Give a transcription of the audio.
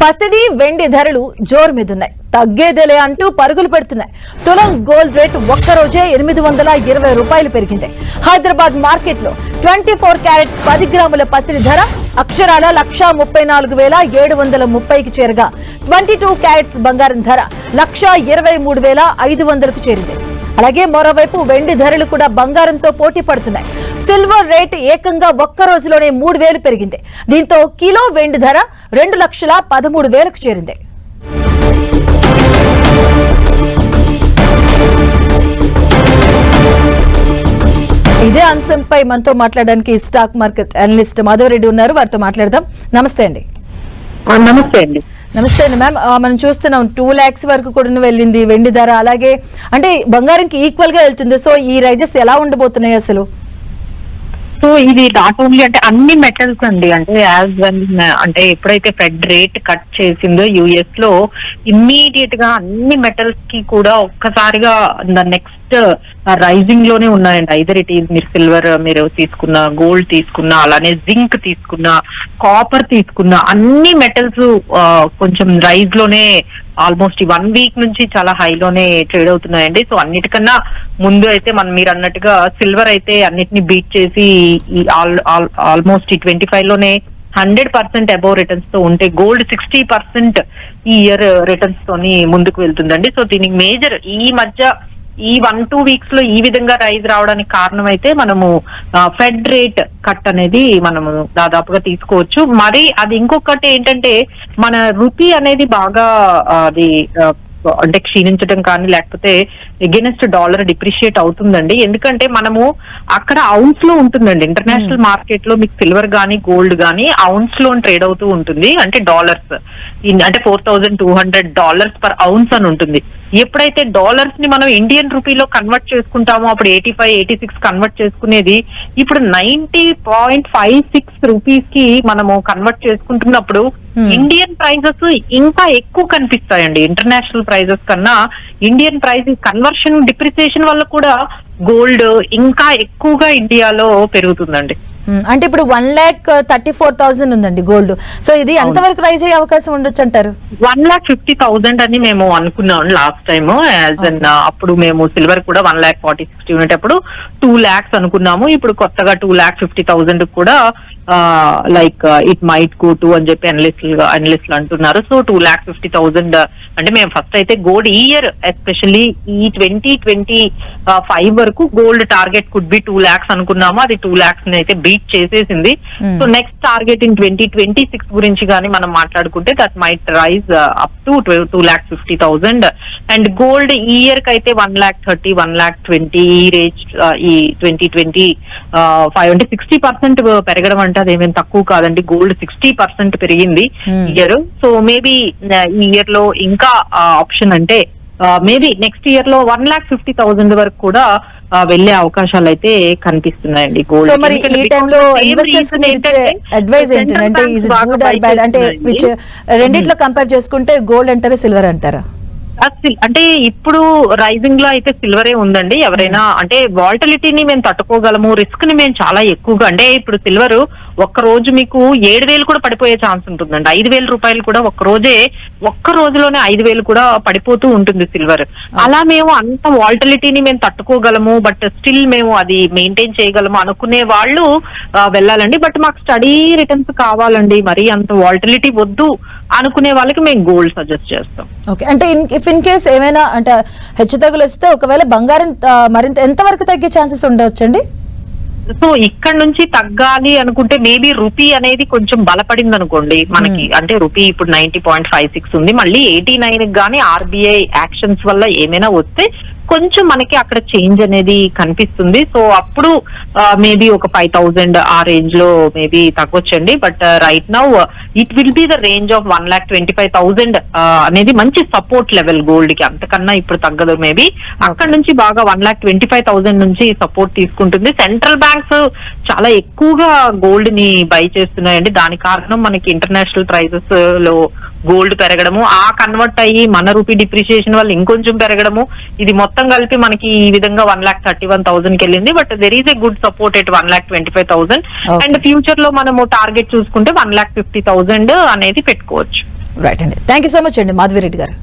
పసిడి వెండి ధరలు జోరు మీదున్నాయి. తగ్గేదేలే అంటూ పరుగులు పెడుతున్నాయి. తులం గోల్డ్ రేట్ ఒక్కరోజే ఎనిమిది వందల ఇరవై రూపాయలు పెరిగింది. హైదరాబాద్ మార్కెట్లో ట్వంటీ ఫోర్ క్యారెట్స్ పది గ్రాముల పసిడి ధర అక్షరాల లక్ష ముప్పై నాలుగు వేల ఏడు వందల ముప్పైకి చేరగా. ట్వంటీ టూ క్యారెట్స్ బంగారం ధర లక్ష ఇరవై మూడు వేల ఐదు వందలకు చేరింది. అలాగే మరోవైపు వెండి ధరలు కూడా బంగారంతో పోటీ పడుతున్నాయి. సిల్వర్ రేట్ ఏకంగా ఒక్క రోజులోనే మూడు వేలు పెరిగింది. దీంతో కిలో వెండి ధర రెండు లక్షల పదమూడు వేలకు చేరింది. ఇదే అంశంపై మనతో మాట్లాడడానికి స్టాక్ మార్కెట్ అనలిస్ట్ మాధవరెడ్డి ఉన్నారు. వారితో మాట్లాడదాం. నమస్తే అండి. నమస్తే అండి. నమస్తే అండి మ్యామ్. మనం చూస్తున్నాం టూ ల్యాక్స్ వరకు కూడా వెళ్ళింది వెండి ధర. అలాగే అంటే బంగారంకి ఈక్వల్గా వెళ్తుంది. సో ఈ రైజెస్ ఎలా ఉండబోతున్నాయి అసలు? సో ఇది నాట్ ఓన్లీ అంటే అన్ని మెటల్స్ అండి. అంటే యాజ్ వెల్ అంటే ఎప్పుడైతే ఫెడ్ రేట్ కట్ చేసిందో యుఎస్లో ఇమ్మీడియట్గా అన్ని మెటల్స్కి కూడా ఒక్కసారిగా నెక్స్ట్ రైజింగ్ uh, లోనే ఉన్నాయండి. ఐదర్ ఇట్ ఈజ్ మీరు సిల్వర్ మీరు తీసుకున్న గోల్డ్ తీసుకున్న అలానే జింక్ తీసుకున్న కాపర్ తీసుకున్న అన్ని మెటల్స్ uh, కొంచెం రైజ్లోనే ఆల్మోస్ట్ ఈ వన్ వీక్ నుంచి చాలా హైలోనే ట్రేడ్ అవుతున్నాయండి. సో అన్నిటికన్నా ముందు అయితే మనం మీరు అన్నట్టుగా సిల్వర్ అయితే అన్నిటిని బీట్ చేసి ఈ ఆల్మోస్ట్ ఈ ట్వంటీ ఫైవ్లోనే హండ్రెడ్ పర్సెంట్ అబౌవ్ రిటర్న్స్తో ఉంటే గోల్డ్ సిక్స్టీ పర్సెంట్ ఈ ఇయర్ రిటర్న్స్ తోని ముందుకు వెళ్తుందండి. సో దీనికి మేజర్ ఈ మధ్య ఈ వన్ టూ వీక్స్లో ఈ విధంగా రైజ్ రావడానికి కారణం అయితే మనము ఫెడ్ రేట్ కట్ అనేది మనము దాదాపుగా తీసుకోవచ్చు. మరి అది ఇంకొకటి ఏంటంటే మన రూపీ అనేది బాగా అది అంటే క్షీణించడం కానీ లేకపోతే ఎగెనెస్ట్ డాలర్ డిప్రిషియేట్ అవుతుందండి. ఎందుకంటే మనము అక్కడ అవున్స్లో ఉంటుందండి. ఇంటర్నేషనల్ మార్కెట్లో మీకు సిల్వర్ గానీ గోల్డ్ గానీ అవున్స్లో ట్రేడ్ అవుతూ ఉంటుంది. అంటే డాలర్స్ అంటే four thousand two hundred dollars per ounce అని ఉంటుంది. ఎప్పుడైతే డాలర్స్ని మనం ఇండియన్ రూపీలో కన్వర్ట్ చేసుకుంటామో అప్పుడు eighty five eighty six convert చేసుకునేది ఇప్పుడు నైన్టీ పాయింట్ ఫైవ్ సిక్స్ రూపీస్కి మనము కన్వర్ట్ చేసుకుంటున్నప్పుడు Hmm. ఇండియన్ ప్రైజెస్ ఇంకా ఎక్కువ కనిపిస్తాయండి ఇంటర్నేషనల్ ప్రైజెస్ కన్నా ఇండియన్ ప్రైస్ కన్వర్షన్ డిప్రిసియేషన్ వల్ల కూడా గోల్డ్ ఇంకా ఎక్కువగా ఇండియాలో పెరుగుతుందండి అంటే ఇప్పుడు one lakh thirty four thousand ఉందండి గోల్డ్ సో ఇది ఎంతవరకు రైజ్ అయ్యే అవకాశం ఉండొచ్చు అంటారు? వన్ లాక్ ఫిఫ్టీ థౌసండ్ అని మేము అనుకున్నాం లాస్ట్ టైమ్ యాజ్ అన్ అప్పుడు మేము సిల్వర్ కూడా వన్ లాక్ ఫార్టీ సిక్స్టీ ఉండేటప్పుడు టూ లాక్స్ అనుకున్నాము. ఇప్పుడు కొత్తగా టూ లాక్ ఫిఫ్టీ థౌసండ్ కూడా like it might go to అని చెప్పి అనలిస్ట్ అనలిస్ట్లు అంటున్నారు. So two lakh fifty thousand అంటే మేము ఫస్ట్ అయితే గోల్డ్ ఈ ఇయర్ ఎస్పెషల్లీ ఈ ట్వంటీ ట్వంటీ ఫైవ్ వరకు gold target could be two lakhs అనుకున్నాము. అది టూ లాక్స్ అయితే బీట్ చేసేసింది. So next target in twenty twenty six గురించి కానీ మనం మాట్లాడుకుంటే that might rise up to two lakh fifty thousand and gold ఈ ఇయర్కి అయితే one lakh thirty one lakh twenty ఈ రేంజ్ ఈ ట్వంటీ ట్వంటీ ఫైవ్ అంటే సిక్స్టీ పర్సెంట్ పెరగడం అంటే అదేమేం తక్కువ కాదండి గోల్డ్ సిక్స్టీ పర్సెంట్ పెరిగింది. ఇయర్ సో మేబీ ఈ ఇయర్లో ఇంకా ఆప్షన్ అంటే మేబీ నెక్స్ట్ ఇయర్లో వన్ లాక్ ఫిఫ్టీ థౌసండ్ వరకు కూడా వెళ్ళే అవకాశాలు అయితే కనిపిస్తున్నాయండి గోల్డ్ సో మరి ఈ టైంలో ఇన్వెస్టర్స్ అడ్వైజ్ ఏంటంటే అంటే ఈజ్ గుడ్ ఆర్ బ్యాడ్ అంటే విచ్ రెండిట్లో కంపేర్ చేసుకుంటే గోల్డ్ అంటారా సిల్వర్ అంటారా? అంటే ఇప్పుడు రైజింగ్లో అయితే సిల్వరే ఉందండి. ఎవరైనా అంటే వాల్టిలిటీని మేము తట్టుకోగలము రిస్క్ని మేము చాలా ఎక్కువగా అంటే ఇప్పుడు సిల్వర్ ఒక్క రోజు మీకు ఏడు వేలు కూడా పడిపోయే ఛాన్స్ ఉంటుందండి. ఐదు వేల రూపాయలు కూడా ఒక్క రోజే ఒక్క రోజులోనే ఐదు వేలు కూడా పడిపోతూ ఉంటుంది సిల్వర్. అలా మేము అంత వాల్టిలిటీని మేము తట్టుకోగలము బట్ స్టిల్ మేము అది మెయింటైన్ చేయగలము అనుకునే వాళ్ళు వెళ్ళాలండి. బట్ మాకు స్టడీ రిటర్న్స్ కావాలండి. మరి అంత వాల్టిలిటీ వద్దు అనుకునే వాళ్ళకి మేము గోల్డ్ సజెస్ట్ చేస్తాం. ఓకే. అంటే ఇఫ్ ఇన్ కేస్ ఏమైనా అంటే హెచ్చు తగులు వస్తే ఒకవేళ బంగారం మరింత ఎంత వరకు తగ్గే ఛాన్సెస్ ఉండవచ్చండి? సో ఇక్కడ నుంచి తగ్గాలి అనుకుంటే మేబీ రూపీ అనేది కొంచెం బలపడింది అనుకోండి మనకి అంటే రూపీ ఇప్పుడు నైన్టీ పాయింట్ ఫైవ్ సిక్స్ ఉంది. మళ్ళీ ఎయిటీ నైన్ గానీ ఆర్బీఐ యాక్షన్స్ వల్ల ఏమైనా వస్తే కొంచెం మనకి అక్కడ చేంజ్ అనేది కనిపిస్తుంది. సో అప్పుడు మేబీ ఒక ఫైవ్ థౌజండ్ ఆ రేంజ్లో maybe తగ్గొచ్చండి. But right now it will be the range of one lakh twenty five thousand అనేది మంచి సపోర్ట్ లెవెల్ గోల్డ్కి. అంతకన్నా ఇప్పుడు తగ్గదు మేబీ అక్కడ నుంచి బాగా one lakh twenty five thousand నుంచి సపోర్ట్ తీసుకుంటుంది. సెంట్రల్ బ్యాంక్స్ చాలా ఎక్కువగా గోల్డ్ని బై చేస్తున్నాయండి. దాని కారణం మనకి ఇంటర్నేషనల్ ప్రైజెస్లో గోల్డ్ పెరగడము. ఆ కన్వర్ట్ అయ్యి మన రూపీ డిప్రిషియేషన్ వల్ల ఇంకొంచెం పెరగడము. ఇది మొత్తం కలిపి మనకి ఈ విధంగా వన్ లాక్ థర్టీ వన్ థౌసండ్కి వెళ్ళింది. But there is a good support at one lakh twenty five thousand. And ఫ్యూచర్లో మనము టార్గెట్ చూసుకుంటే వన్ లాక్ ఫిఫ్టీ థౌసండ్ అనేది పెట్టుకోవచ్చు. రైట్ అండి. థ్యాంక్ యూ సో మచ్ అండి మాధవిరెడ్డి గారు.